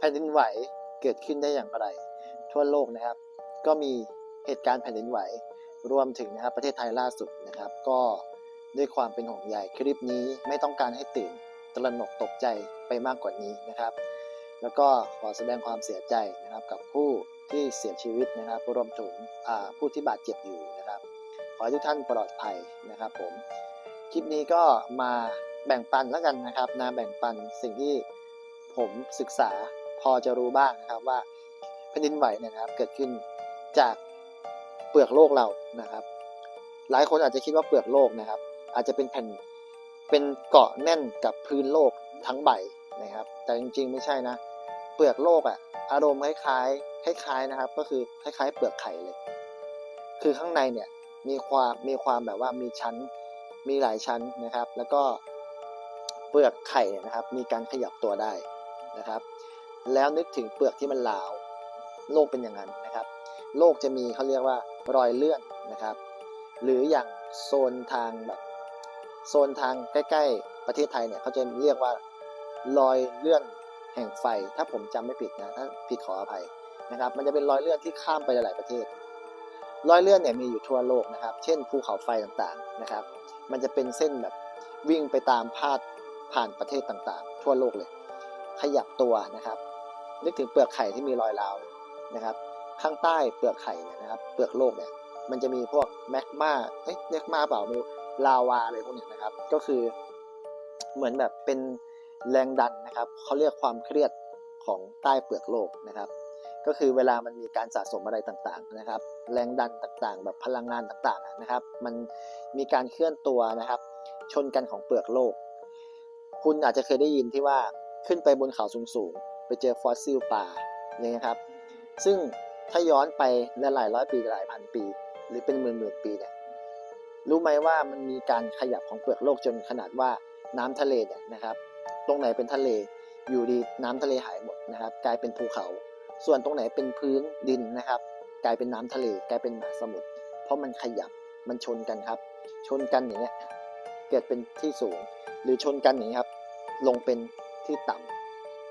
แผ่นดินไหวเกิดขึ้นได้อย่างไร ทั่วโลกนะครับ ก็มีเหตุการณ์แผ่นดินไหวรวมถึงนะครับประเทศไทยล่าสุดนะครับ ก็ด้วยความเป็นห่วงใยคลิปนี้ไม่ต้องการให้ตื่นตระหนกตกใจไปมากกว่านี้นะครับ แล้วก็ขอแสดงความเสียใจนะครับกับผู้ที่เสียชีวิตนะครับรวมถึงผู้ที่บาดเจ็บอยู่นะครับ ขอให้ทุกท่านปลอดภัยนะครับผมคลิปนี้ก็มาแบ่งปันแล้วกันนะครับนะแบ่งปันสิ่งที่ผมศึกษา พอจะรู้บ้างนะครับว่าแผ่นดินไหวเนี่ยนะครับเกิดขึ้นจากเปลือกโลกเรานะครับ หลายคนอาจจะคิดว่าเปลือกโลกนะครับ อาจจะเป็นแผ่นเป็นเกาะแน่นกับพื้นโลกทั้งใบนะครับ แต่จริงๆ ไม่ใช่นะ เปลือกโลกอะอารมณ์คล้ายๆคล้ายๆนะครับ ก็คือคล้าย ๆ เปลือกไข่เลย คือข้างในเนี่ยมีความมีความแบบว่ามีชั้นมีหลายชั้นนะครับ แล้วก็เปลือกไข่เนี่ยนะครับ มีการขยับตัวได้นะครับ แล้วนึกถึงเปลือกที่มันลาวโลกเป็นอย่างนั้นนะครับ โลกจะมีเขาเรียกว่ารอยเลื่อนนะครับ หรืออย่างโซนทางแบบโซนทางใกล้ ๆ ประเทศไทยเนี่ยเขาจะเรียกว่ารอยเลื่อนแห่งไฟ ถ้าผมจำไม่ผิดนะถ้าผิดขออภัยนะครับ มันจะเป็นรอยเลื่อนที่ข้ามไปหลาย ๆประเทศ รอยเลื่อนเนี่ยมีอยู่ทั่วโลกนะครับ เช่นภูเขาไฟต่างๆนะครับ มันจะเป็นเส้นแบบวิ่งไปตามพาดผ่านประเทศต่างๆ ทั่วโลกเลย ขยับตัวนะครับ นึกถึงเปลือกไข่ที่มีรอยราวนะครับ ข้างใต้เปลือกไข่เนี่ยนะครับ เปลือกโลกเนี่ยมันจะมีพวกแมกมาเอ้ยแมกมาเปล่าไม่รู้ลาวาอะไรพวกเนี้ยนะครับ ก็คือเหมือนแบบเป็นแรงดันนะครับเขาเรียกความเครียดของใต้เปลือกโลกนะครับ ก็คือเวลามันมีการสะสมอะไรต่างๆนะครับ แรงดันต่างๆ แบบพลังงานต่างๆนะครับ มันมีการเคลื่อนตัวนะครับ ชนกันของเปลือกโลก คุณอาจจะเคยได้ยินที่ว่าขึ้นไปบนเขาสูงๆ ไปเจอฟอสซิลป่าอย่างเงี้ยครับ ซึ่งถ้าย้อนไปหลายร้อยปีหลายพันปี หรือเป็นหมื่นหมื่นปีเนี่ยรู้ไหมว่ามันมีการขยับของเปลือกโลกจนขนาดว่าน้ำทะเลเนี่ยนะครับ ตรงไหนเป็นทะเลอยู่ดีน้ำทะเลหายหมดนะครับ กลายเป็นภูเขา ส่วนตรงไหนเป็นพื้นดินนะครับ กลายเป็นน้ำทะเลกลายเป็นมหาสมุทรเพราะมันขยับมันชนกันครับ ชนกันอย่างเงี้ยเกิดเป็นที่สูง หรือชนกันอย่างนี้ยครับ ลงเป็นที่ต่ำ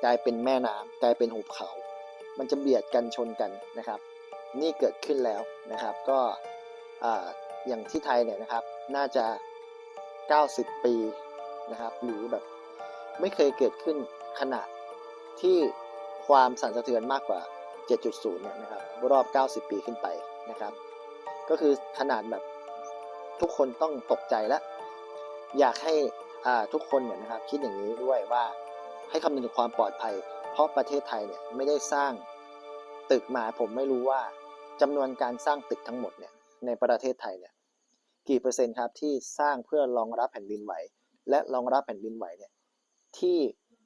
กลายเป็นแม่น้ำกลายเป็นหุบเขา มันจะเบียดกันชนกันนะครับ นี่เกิดขึ้นแล้วนะครับ ก็ออย่างที่ไทยเนี่ยนะครับ น่าจะ 90 ปีนะครับ หรือแบบไม่เคยเกิดขึ้นขนาดที่ความสั่นสะเทือนมากกว่า 7.0 เนี่ยนะครับ รอบ 90 ปีขึ้นไปนะครับ ก็คือขนาดแบบทุกคนต้องตกใจและอยากให้ทุกคนเนี่ยนะครับ คิดอย่างนี้ด้วยว่า ให้คำนึงถึงความปลอดภัย เพราะประเทศไทยเนี่ยไม่ได้สร้างตึกมาผมไม่รู้ว่าจำนวนการสร้างตึกทั้งหมดเนี่ยในประเทศไทยเนี่ยกี่เปอร์เซ็นต์ครับที่สร้างเพื่อรองรับแผ่นดินไหว และรองรับแผ่นดินไหวเนี่ยที่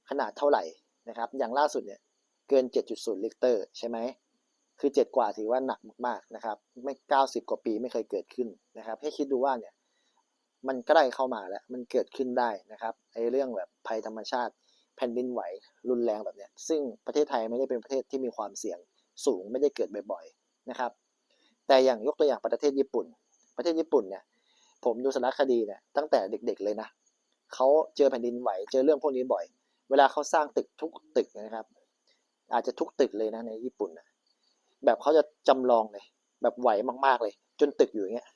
ขนาดเท่าไหร่นะครับ อย่างล่าสุดเนี่ยเกิน 7.0ลิกเตอร์ใช่ไหมคือ 7 กว่าถือว่าหนักมากๆนะครับ ไม่ 90 กว่าปีไม่เคยเกิดขึ้นนะครับ ให้คิดดูว่าเนี่ยมันใกล้เข้ามาแล้วมันเกิดขึ้นได้นะครับไอ้เรื่องแบบภัยธรรมชาติ แผ่นดินไหวรุนแรงแบบนี้ซึ่งประเทศไทยไม่ได้เป็นประเทศที่มีความเสี่ยงสูงไม่ได้เกิดบ่อยๆนะครับ แต่อย่างยกตัวอย่างประเทศญี่ปุ่น ประเทศญี่ปุ่นเนี่ยผมดูสารคดีเนี่ยตั้งแต่เด็ก ๆเลยนะเขาเจอแผ่นดินไหวเจอเรื่องพวกนี้บ่อย เวลาเขาสร้างตึกทุกตึกนะครับ อาจจะทุกตึกเลยนะในญี่ปุ่นนะแบบเขาจะจำลองเลย แบบไหวมากๆเลย จนตึกอยู่อย่างเงี้ย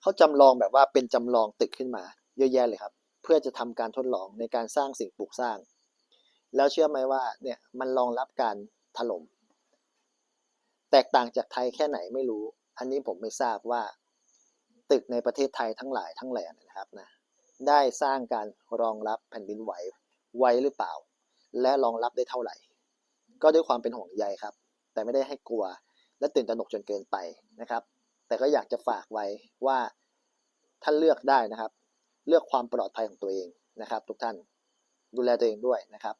เขาจำลองแบบว่าเป็นจำลองตึกขึ้นมา เยอะแยะเลยครับ เพื่อจะทำการทดลองในการสร้างสิ่งปลูกสร้าง แล้วเชื่อไหมว่าเนี่ยมันรองรับการถล่มแตกต่างจากไทยแค่ไหนไม่รู้ อันนี้ผมไม่ทราบว่า ตึกในประเทศไทยทั้งหลายทั้งแหล่นะครับนะได้สร้างการรองรับแผ่นดินไหวไว้หรือเปล่า และรองรับได้เท่าไหร่ ก็ด้วยความเป็นห่วงใยครับ แต่ไม่ได้ให้กลัว และตื่นตระหนกจนเกินไปนะครับ แต่ก็อยากจะฝากไว้ว่าท่านเลือกได้นะครับ เลือกความปลอดภัยของตัวเองนะครับ ทุกท่านดูแลตัวเองด้วยนะครับ